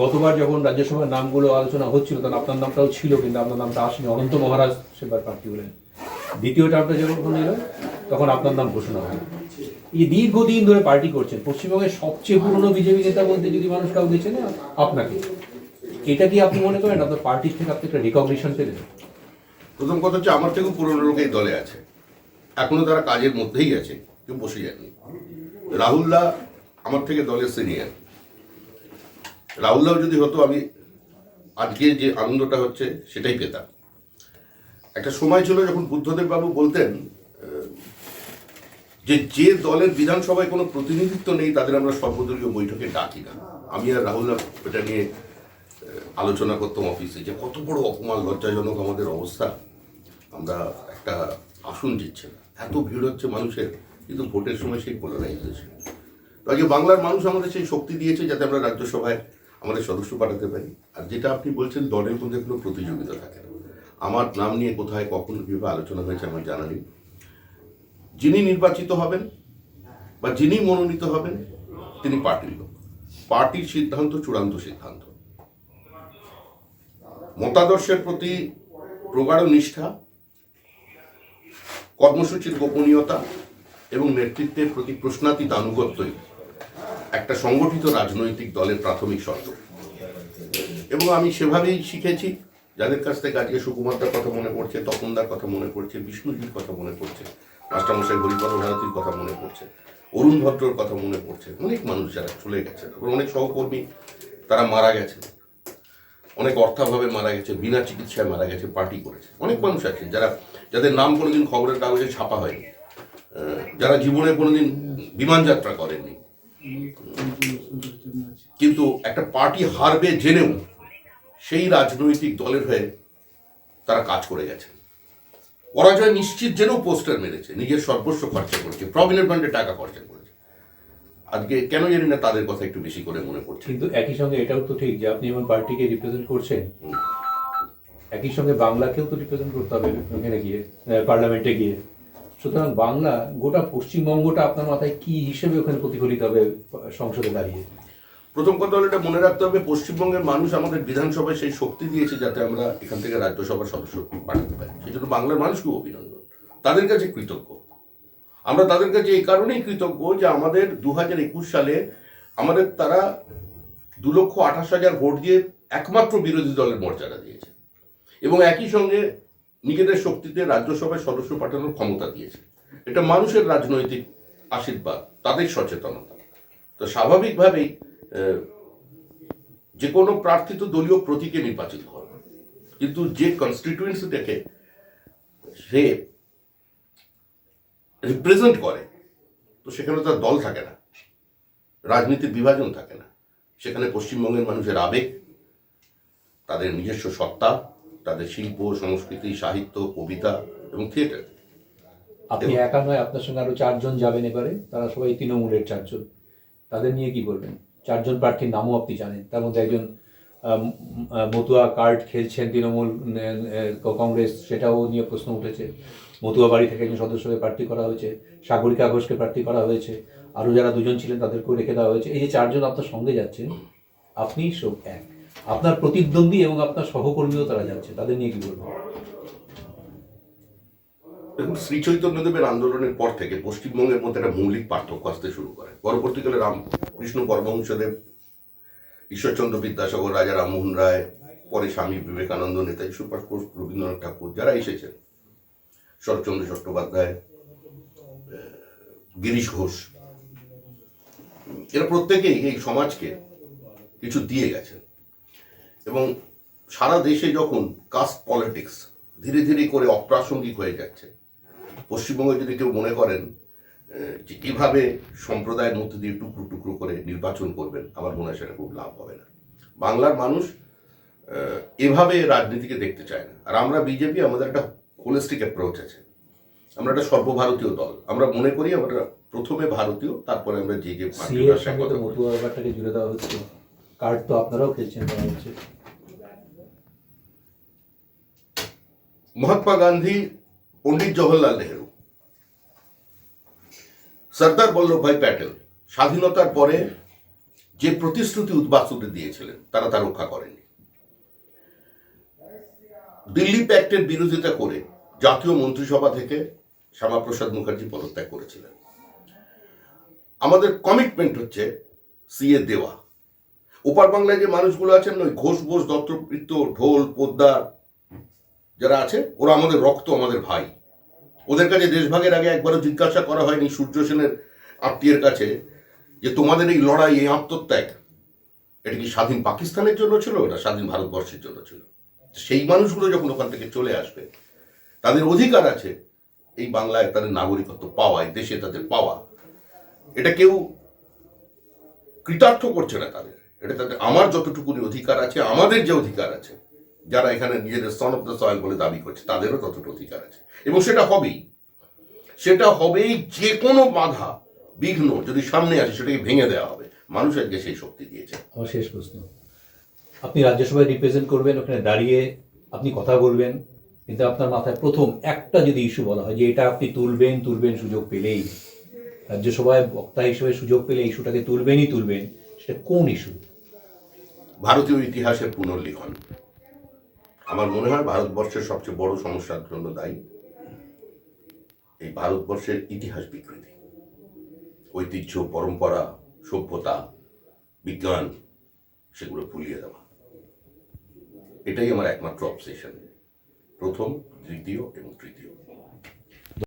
গতবার যখন রাজ্যসভার নামগুলো আলোচনা হচ্ছিল, তখন আপনার নামটাও ছিল, কিন্তু আপনার নামটা আসেনি। অনন্ত মহারাজ সেবার প্রার্থী হলেন। দ্বিতীয় টার্মটা যখন এলো, তখন আপনার নাম ঘোষণা হয় এই দীর্ঘদিন ধরে পার্টি করছেন, পশ্চিমবঙ্গের সবচেয়ে পুরনো বিজেপি নেতা বলতে যদি মানুষ কাউ গেছে না আপনাকে। এটা কি আপনি মনে করেন? আপনার পার্টির থেকে আপনি একটা রিকগনিশন পেলেন? প্রথম কথা হচ্ছে, আমার থেকেও পুরনো লোক এই দলে আছে। এখনও তারা কাজের মধ্যেই আছে, কেউ বসে যায়নি। রাহুলদা আমার থেকে দলের সিনিয়র রাহুলদাও যদি হতো, আমি আজকে যে আনন্দটা হচ্ছে সেটাই পেতাম। একটা সময় ছিল যখন বুদ্ধদেব বাবু বলতেন যে যে দলের বিধানসভায় কোনো প্রতিনিধিত্ব নেই, তাদের আমরা সর্বদলীয় বৈঠকে ডাকি না। আমি আর রাহুলদা এটা নিয়ে আলোচনা করতাম অফিসে যে কত বড় অপমান, লজ্জাজনক আমাদের অবস্থা। আমরা একটা আসন দিচ্ছে এত ভিড় হচ্ছে মানুষের, কিন্তু ভোটের সময় সেই পোলারাইজেশন আজকে বাংলার মানুষ আমাদের সেই শক্তি দিয়েছে যাতে আমরা রাজ্যসভায় আমাদের সদস্য পাঠাতে পারি। আর যেটা আপনি বলছেন, দলের মধ্যে কোনো প্রতিযোগিতা থাকে না। আমার নাম নিয়ে কোথায় কখন কীভাবে আলোচনা হয়েছে আমার জানা নেই। যিনি নির্বাচিত হবেন বা যিনি মনোনীত হবেন, তিনি পার্টির লোক। পার্টির সিদ্ধান্ত চূড়ান্ত সিদ্ধান্ত। মতাদর্শের প্রতি প্রগাঢ় নিষ্ঠা, কর্মসূচির গোপনীয়তা এবং নেতৃত্বের প্রতি প্রশ্নাতীত আনুগত্যই একটা সংগঠিত রাজনৈতিক দলের প্রাথমিক শর্ত এবং আমি সেভাবেই শিখেছি, যাদের কাছ থেকে আজকে সুকুমারদার কথা মনে পড়ছে, তপনদার কথা মনে পড়ছে, বিষ্ণুজির কথা মনে পড়ছে, মাস্টারমশাই হরিপদ ভারতীর কথা মনে পড়ছে, অরুণ ভট্টর কথা মনে পড়ছে। অনেক মানুষ যারা চলে গেছে অনেক সহকর্মী, তারা মারা গেছে। অনেক অর্থাভাবে মারা গেছে, বিনা চিকিৎসায় মারা গেছে, পার্টি করেছে। অনেক মানুষ আছে যারা, যাদের নাম কোনোদিন খবরের কাগজে ছাপা হয়নি। যারা জীবনে কোনোদিন বিমান যাত্রা করেননি। কিন্তু একটা পার্টি হারবে জেনেও সেই রাজনৈতিক দলের হয়ে তারা কাজ করে গেছে। পরাজয় নিশ্চিত জেনেও পোস্টার মেরেছে নিজের সর্বস্ব খরচা করেছে প্রভিডেন্ট ফান্ডে টাকা খরচা করেছে। আজকে কেন জানি না তাদের কথা একটু বেশি করে মনে পড়ছে। কিন্তু একই সঙ্গে এটাও তো ঠিক যে আপনি যেমন পার্টিকে রিপ্রেজেন্ট করছেন একই সঙ্গে বাংলাকেও তো রিপ্রেজেন্ট করতে হবে ওখানে গিয়ে পার্লামেন্টে গিয়ে। সুতরাং বাংলা গোটা পশ্চিমবঙ্গটা আপনার মাথায় কি হিসেবে ওখানে প্রতিফলিত হবে সংসদে দাঁড়িয়ে? প্রথম কথা হলো এটা মনে রাখতে হবে, পশ্চিমবঙ্গের মানুষ আমাদের বিধানসভায় সেই শক্তি দিয়েছে যাতে আমরা এখান থেকে রাজ্যসভার সদস্য পাঠাতে পারি। সেই জন্য বাংলার মানুষকেও অভিনন্দন। তাদের কাছে কৃতজ্ঞ। আমরা তাদের কাছে এই কারণেই কৃতজ্ঞ যে আমাদের দু হাজার একুশ সালে আমাদের তারা দু লক্ষ আঠাশ হাজার ভোট দিয়ে একমাত্র বিরোধী দলের মর্যাদা দিয়েছে। এবং একই সঙ্গে নিজেদের শক্তিতে রাজ্যসভায় সদস্য পাঠানোর ক্ষমতা দিয়েছে। এটা মানুষের রাজনৈতিক আশীর্বাদ, তাদের সচেতনতা। তো স্বাভাবিকভাবেই যে কোনো প্রার্থী তো দলীয় প্রতীকে নির্বাচিত হবে। কিন্তু যে কনস্টিটিউয়েন্সি দেখে সে রিপ্রেজেন্ট করে, তো সেখানে তার দল থাকে না, রাজনীতির বিভাজন থাকে না। সেখানে পশ্চিমবঙ্গের মানুষের আবেগ, তাদের নিজস্ব সত্তা তাদের শিল্প সংস্কৃতি সাহিত্য কবিতা এবং থিয়েটার। আপনি একা নয় আপনার সঙ্গে আরও চারজন যাবেন এবারে। তারা সবাই তৃণমূলের চারজন। তাদের নিয়ে কি বলবেন? চারজন প্রার্থীর নামও আপনি জানেন। তার মধ্যে একজন মতুয়া কার্ড খেলছেন তৃণমূল কংগ্রেস সেটাও নিয়ে প্রশ্ন উঠেছে। মতুয়া বাড়ি থেকে একজন সদস্যকে প্রার্থী করা হয়েছে। সাগরিকা ঘোষকে প্রার্থী করা হয়েছে। আরও যারা দুজন ছিলেন তাদেরকেও রেখে দেওয়া হয়েছে। এই যে চারজন আপনার সঙ্গে যাচ্ছেন আপনি সব এক। আপনার প্রতিদ্বন্দ্বী এবং আপনার সহকর্মীও তারা যাচ্ছে, তাদের নিয়ে কি বলবেন? দেখুন, শ্রী চৈতন্যদেবের আন্দোলনের পর থেকে পশ্চিমবঙ্গের মধ্যে একটা মৌলিক পার্থক্য আসতে শুরু করে। পরবর্তীকালে রামকৃষ্ণ পরমহংসদেব, ঈশ্বরচন্দ্র বিদ্যাসাগর, রাজা রামমোহন রায়, পরে স্বামী বিবেকানন্দ, নেতাজি সুভাষ বোস, রবীন্দ্রনাথ ঠাকুর যারা এসেছেন, শরৎচন্দ্র চট্টোপাধ্যায় গিরিশ ঘোষ, এরা প্রত্যেকেই এই সমাজকে কিছু দিয়ে গেছেন। এবং সারা দেশে যখন কাস্ট পলিটিক্স ধীরে ধীরে করে অপ্রাসঙ্গিক হয়ে যাচ্ছে পশ্চিমবঙ্গে যদি কেউ মনে করেন যে কীভাবে সম্প্রদায়ের মধ্যে দিয়ে টুকরো টুকরো করে নির্বাচন করবেন আমার মনে হয় সেটা খুব লাভ হবে না। বাংলার মানুষ এভাবে রাজনীতিকে দেখতে চায় না। আর আমরা বিজেপি আমাদের একটা হোলিস্টিক অ্যাপ্রোচ আছে। আমরা একটা সর্বভারতীয় দল। আমরা মনে করি আমরা প্রথমে ভারতীয় তারপরে আমরা যে যে কথা জুড়ে দেওয়া হচ্ছে। কার্ড তো আপনারাও হচ্ছে। মহাত্মা গান্ধী, পণ্ডিত জওহরলাল নেহরু। সর্দার বল্লভভাই প্যাটেল, স্বাধীনতার পরে যে প্রতিশ্রুতি উদ্বাস্তুতে দিয়েছিলেন, তারা তা রক্ষা করেনি দিল্লি প্যাক্টের বিরোধিতা করে জাতীয় মন্ত্রিসভা থেকে শ্যামাপ্রসাদ মুখার্জি পদত্যাগ করেছিলেন। আমাদের কমিটমেন্ট হচ্ছে, সিএ দেওয়া। ওপার বাংলায় যে মানুষগুলো আছেন, ওই ঘোষ বোস দত্তবৃত্ত ঢোল পোদ্দার যারা আছে, ওরা আমাদের রক্ত, আমাদের ভাই। ওদের কাছে দেশভাগের আগে একবারও জিজ্ঞাসা করা হয়নি সূর্য সেনের আত্মীয়ের কাছে যে তোমাদের এই লড়াই, এই আত্মত্যাগ, এটা কি স্বাধীন পাকিস্তানের জন্য ছিল? না স্বাধীন ভারতবর্ষের জন্য ছিল। সেই মানুষগুলো যখন ওখান থেকে চলে আসবে, তাদের অধিকার আছে এই বাংলায় তাদের নাগরিকত্ব পাওয়া দেশে তাদের পাওয়া। এটা কেউ কৃতার্থ করছে না তাদের। এটা তাদের, আমার যতটুকুনি অধিকার আছে, আমাদের যে অধিকার আছে, যারা এখানে নিজেদের সন অফ দ্য সয়েল বলে দাবি করছে, তাদেরও ততটা অধিকার আছে। এবং সেটা হবেই। সেটা হবেই যে কোনো বাধা, বিঘ্ন যদি সামনে আসে, সেটাকে ভেঙে দেওয়া হবে। মানুষ আজকে সেই শক্তি দিয়েছে। আমার শেষ প্রশ্ন। আপনি রাজ্যসভায় রিপ্রেজেন্ট করবেন, ওখানে দাঁড়িয়ে আপনি কথা বলবেন, কিন্তু আপনার মাথায় প্রথম একটা যদি ইস্যু বলা হয়, যে এটা আপনি তুলবেন তুলবেন সুযোগ পেলেই। রাজ্যসভায় বক্তা হিসেবে সুযোগ পেলে ইস্যুটাকে তুলবেনই তুলবেন, সেটা কোন ইস্যু ভারতীয় ইতিহাসের পুনর্লিখন। আমার মনে হয় ভারতবর্ষের সবচেয়ে বড় সমস্যার জন্য দায়ী এই ভারতবর্ষের ইতিহাস বিকৃতি। ঐতিহ্য, পরম্পরা, সভ্যতা, বিজ্ঞান, সেগুলো ভুলিয়ে দেওয়া। এটাই আমার একমাত্র অবসেশন প্রথম, দ্বিতীয় এবং তৃতীয়।